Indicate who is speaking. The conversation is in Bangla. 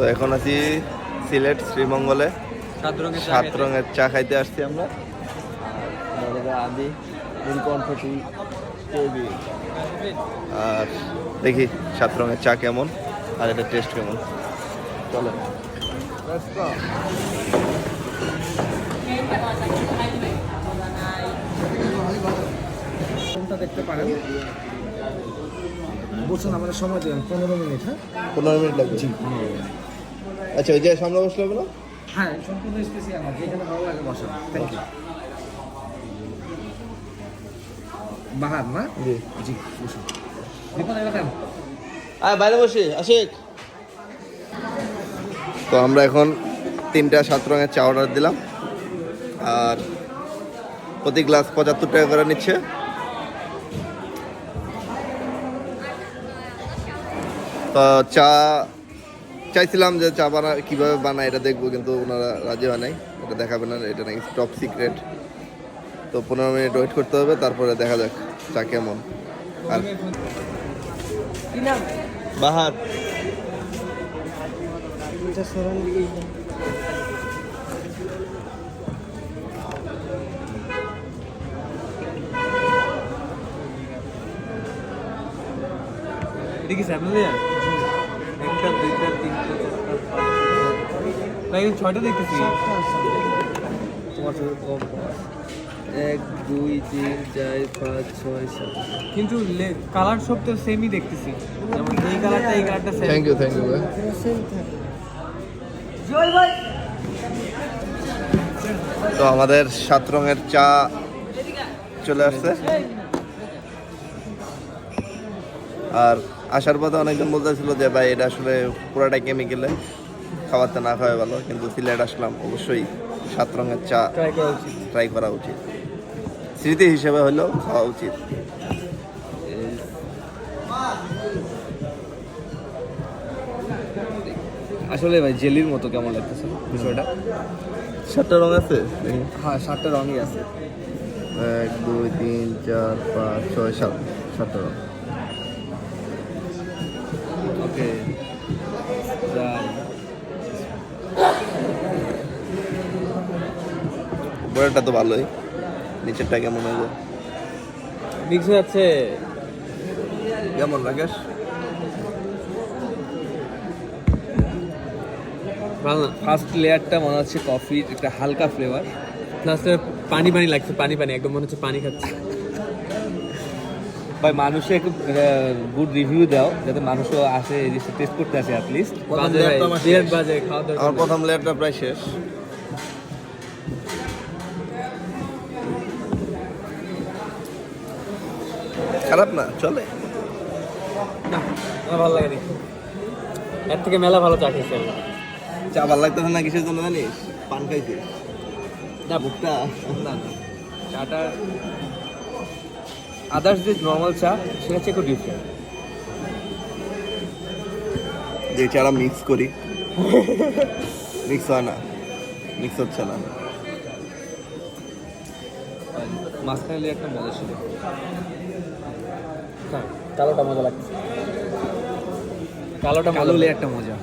Speaker 1: তো এখন আছি সিলেট শ্রীমঙ্গলে।
Speaker 2: সাত রঙের চা
Speaker 1: সাত
Speaker 2: খাইতে।
Speaker 1: রঙের চা খাইতে আসছি আমরা। আদি আর দেখি সাত রঙের চা কেমন আর এটা টেস্ট কেমন। চলে
Speaker 3: দেখতে পারেন? বলছেন আমাদের সময় দেবেন পনেরো মিনিট হ্যাঁ?
Speaker 1: পনেরো মিনিট লাগবে। আচ্ছা ওই যে সামনে বসলে হবে
Speaker 3: হ্যাঁ সম্পূর্ণ স্পেসি আমার যেখানে ভালো লাগে বসা থ্যাংক ইউ বাহার না
Speaker 1: জি।
Speaker 3: জি বসুন এলাকায়
Speaker 1: আয় বাইরে বসে আশিক। তো আমরা এখন তিনটা সাত রঙের চা অর্ডার দিলাম। আর প্রতি গ্লাস পঁচাত্তর টাকা করে নিচ্ছে। তো চা চাইছিলাম যে চা বানা কীভাবে বানায় এটা দেখব, কিন্তু ওনারা রাজি হয় নাই। এটা দেখাবে না, এটা নাকি টপ সিক্রেট তো পনেরো মিনিট ওয়েট করতে হবে, তারপরে দেখা যাক চা কেমন। আর বাহার।
Speaker 2: দেয়া একটা দুইটা তিনটা চারটা পাঁচটা না ছয়টা দেখতেছি।
Speaker 3: তোমার সাথে কম এক দুই তিন চার পাঁচ ছয় সাত।
Speaker 2: কিন্তু কালার সব তো সেমই দেখতেছি। যেমন এই কালারটা এই কালারটা same
Speaker 1: thank you thank you তো আমাদের সাত রঙের চা চলে আসছে। আর আসার পথে অনেকজন বলতেছিল যে ভাই এটা আসলে পুরাটাই কেমিক্যালে খাওয়াতে না খাওয়া ভালো কিন্তু সিলেট আসলাম অবশ্যই সাত রঙের চা
Speaker 2: ট্রাই করা উচিত।
Speaker 1: ট্রাই করা উচিত। স্মৃতি হিসেবে হলেও খাওয়া উচিত।
Speaker 3: আসলে ভাই জেলির মতো কেমন লাগতেছে বিষয়টা?
Speaker 1: সাতটা রঙ আছে?
Speaker 3: হ্যাঁ সাতটা রঙই আছে।
Speaker 1: এক দুই তিন চার পাঁচ ছয় সাত সাতটা রঙ উপরেরটা তো ভালোই। নিচেরটা কেমন হবে
Speaker 2: মিক্স হয়ে যাচ্ছে।
Speaker 1: কেমন রাকেশ?
Speaker 3: ফার্স্ট লেয়ারটা মনে হচ্ছে কফির একটা হালকা ফ্লেভার
Speaker 2: প্লাস পানি পানি লাগছে পানি পানি একদম মনে হচ্ছে পানি খাচ্ছে।
Speaker 3: ভাই মানুষে একটু গুড রিভিউ দাও যাতে মানুষও আসে টেস্ট করতে আসে অ্যাটলিস্ট
Speaker 1: প্রথম লেয়ারটা প্রায় বিরাট খারাপ না চলে।
Speaker 2: না ভালো লাগেনি এর থেকে মেলা ভালো চা খেয়েছি আমি
Speaker 1: চা ভালো লাগতেছে না কিসের জন্য জানিস? পান খাইছি
Speaker 2: না
Speaker 1: বুকটা
Speaker 2: না না।
Speaker 3: চাটা আদার্স যে নর্মাল চা সেটা হচ্ছে একটু ডিফারেন্ট
Speaker 1: যে চারা মিক্স করি। মিক্স হয় না। মিক্স হচ্ছে না।
Speaker 3: মাঝখানে লেয়ারটা মজা ছিল।
Speaker 2: কালোটা মজা লাগছে। কালোটা
Speaker 3: কালো লেয়ারটা মজা।